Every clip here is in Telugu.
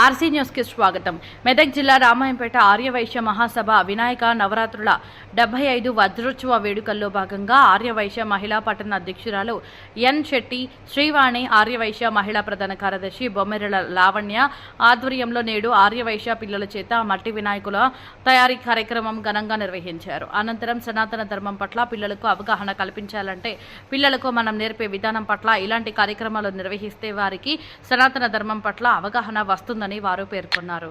ఆర్సీ న్యూస్కి స్వాగతం. మెదక్ జిల్లా రామాయంపేట ఆర్యవైశ్య మహాసభ వినాయక నవరాత్రుల డెబ్బై ఐదు వజ్రోత్సవ వేడుకల్లో భాగంగా ఆర్యవైశ్య మహిళా పట్టణ అధ్యక్షురాలు ఎన్ శెట్టి శ్రీవాణి ఆర్యవైశ్య మహిళా ప్రధాన కార్యదర్శి బొమ్మెరల లావణ్య ఆధ్వర్యంలో నేడు ఆర్యవైశ్య పిల్లల చేత మట్టి వినాయకుల తయారీ కార్యక్రమం ఘనంగా నిర్వహించారు. అనంతరం సనాతన ధర్మం పట్ల పిల్లలకు అవగాహన కల్పించాలంటే పిల్లలకు మనం నేర్పే విధానం పట్ల ఇలాంటి కార్యక్రమాలు నిర్వహిస్తే వారికి సనాతన ధర్మం పట్ల అవగాహన వస్తుంది వస్తుందని వారు పేర్కొన్నారు.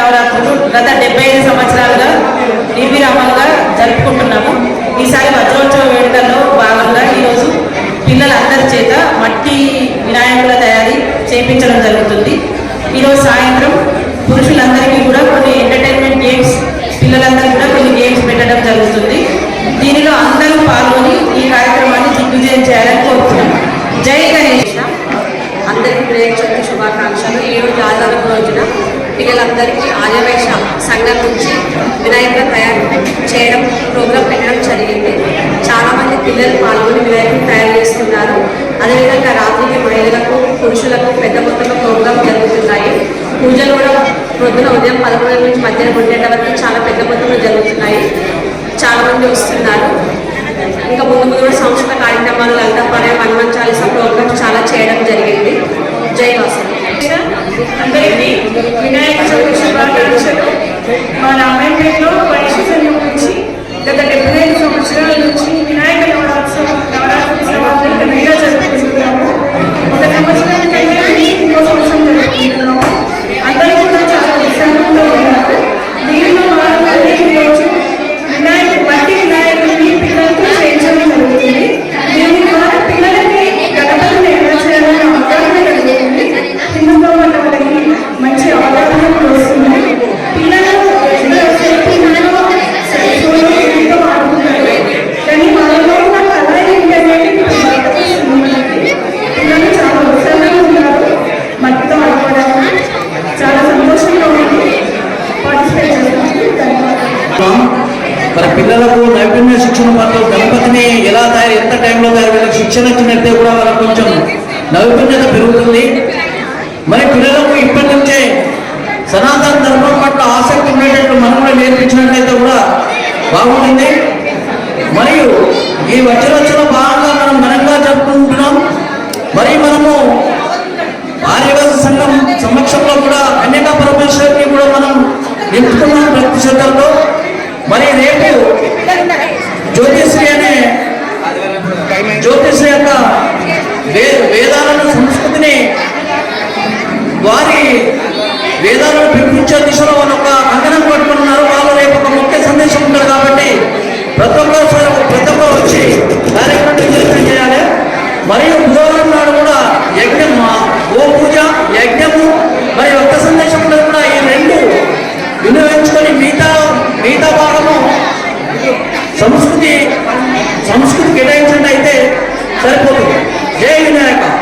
గత డెబ్బై ఐదు సంవత్సరాలుగా నిర్విరామంగా జరుపుకుంటున్నాము. ఈసారి వజ్రోత్సవ వేడుకల్లో భాగంగా ఈరోజు పిల్లలందరి చేత మట్టి వినాయకుల తయారీ చేయించడం జరుగుతుంది. ఈరోజు సాయంత్రం పిల్లలందరికీ సంఘం నుంచి వినాయకుడు తయారు చేయడం ప్రోగ్రాం పెట్టడం జరిగింది. చాలామంది పిల్లలు పాల్గొని వినాయకులు తయారు చేస్తున్నారు. అదేవిధంగా రాత్రికి మహిళలకు పురుషులకు పెద్ద మొత్తంలో ప్రోగ్రాం జరుగుతున్నాయి. పూజలు కూడా ప్రొద్దున ఉదయం పదకొండు నుంచి మధ్యాహ్నం ఉండేట వరకు చాలా పెద్ద మొత్తంలో జరుగుతున్నాయి. చాలామంది వస్తున్నారు. ఇంకా ముందు ముందు కూడా సంస్కృత కార్యక్రమాలు లలితపాలయం హనుమాన్ చాలీసా ప్రోగ్రామ్స్ చాలా చేయడం జరిగింది. జై వాసు. అందరికీ వినాయక చతుర్థి పరీక్షలు మా రామాయణలో పరీక్ష సంఘం నుంచి గత డెబ్బై ఐదు సంవత్సరాల నుంచి వినాయక నవరాత్సవం నవరాత్రి ఉత్సవాలు ఘనంగా జరుపుకుంటున్నాము ఒక సంవత్సరం కంటే ఇంకో సంవత్సరం జరుపుకుంటున్నాము అందరూ కూడా చాలా ఉత్సాహంతో ఉన్నారు దీనిలో భాగంగానే ఈరోజు వినాయక మట్టి వినాయకుడిని పిల్లలతో చేయించడం జరుగుతుంది దీని ద్వారా పిల్లలకి గణపతిని ఎలా చేయాలని అవగాహన కలుగుతుంది హిందుతో ఉన్న వాళ్ళకి మంచి అవగాహన కూడా వస్తుంది పిల్లలు ఎంతసేపు ఇంట్లో సెల్ఫోన్లో ఎంతో ఆడుకుంటారు కానీ వాళ్ళలో ఉన్న కళ ఏంటనేది ఇప్పుడు బయటకు వస్తుంది మనకి. పిల్లలు చాలా ఉత్సాహంగా ఉన్నారు మట్టితో ఆడుకోవడానికి చాలా సంతోషంగా ఉంది పార్టిసిపేట్ చేస్తున్నారు ధన్యవాదాలు మరి పిల్లలకు నైపుణ్య శిక్షణ పట్ల గణపతిని ఎలా తయారు ఎంత టైంలో తయారు వీళ్ళకి శిక్షణ ఇచ్చినట్టే కూడా వాళ్ళకి కొంచెం నైపుణ్యత పెరుగుతుంది. మరి పిల్లలకు ఇప్పటి నుంచే సనాతన ధర్మం పట్ల ఆసక్తి ఉండేటట్టు మనం కూడా నేర్పించినట్లయితే కూడా బాగుంటుంది. మరియు ఈ వజ్రోత్సవ భాగంగా మనం ఘనంగా జరుపుకుంటున్నాం. మరి మనము ఆర్యవాస సంఘం సమక్షంలో కూడా అనేక పరమేశ్వరిని కూడా మనం నింపుతున్నాం ప్రతి శ్రద్ధలతో. మరి రేపు జ్యోతిశ్రీ అనే యొక్క వే వేదాలను సంస్కృతిని వారి వేదాలను పిలిపించే దిశలో వాళ్ళు ఒక కంకణం పట్టుకున్నారు వాళ్ళు రేపు ఒక ముఖ్య సందేశం ఉంటారు కాబట్టి ప్రతి ఒక్కరు ప్రతి ఒక్కరు వచ్చి కార్యక్రమం విజయవంతం చేయాలి. మరియు బుధవారం నాడు కూడా యజ్ఞం గో పూజ యజ్ఞము మరి ఒక్క సందేశంలో కూడా ఈ రెండు వినియోగించుకొని మిగతా మిగతా భాగము సంస్కృతి సంస్కృతి కేటాయించండి. సరిపోతుంది. జై వినాయక.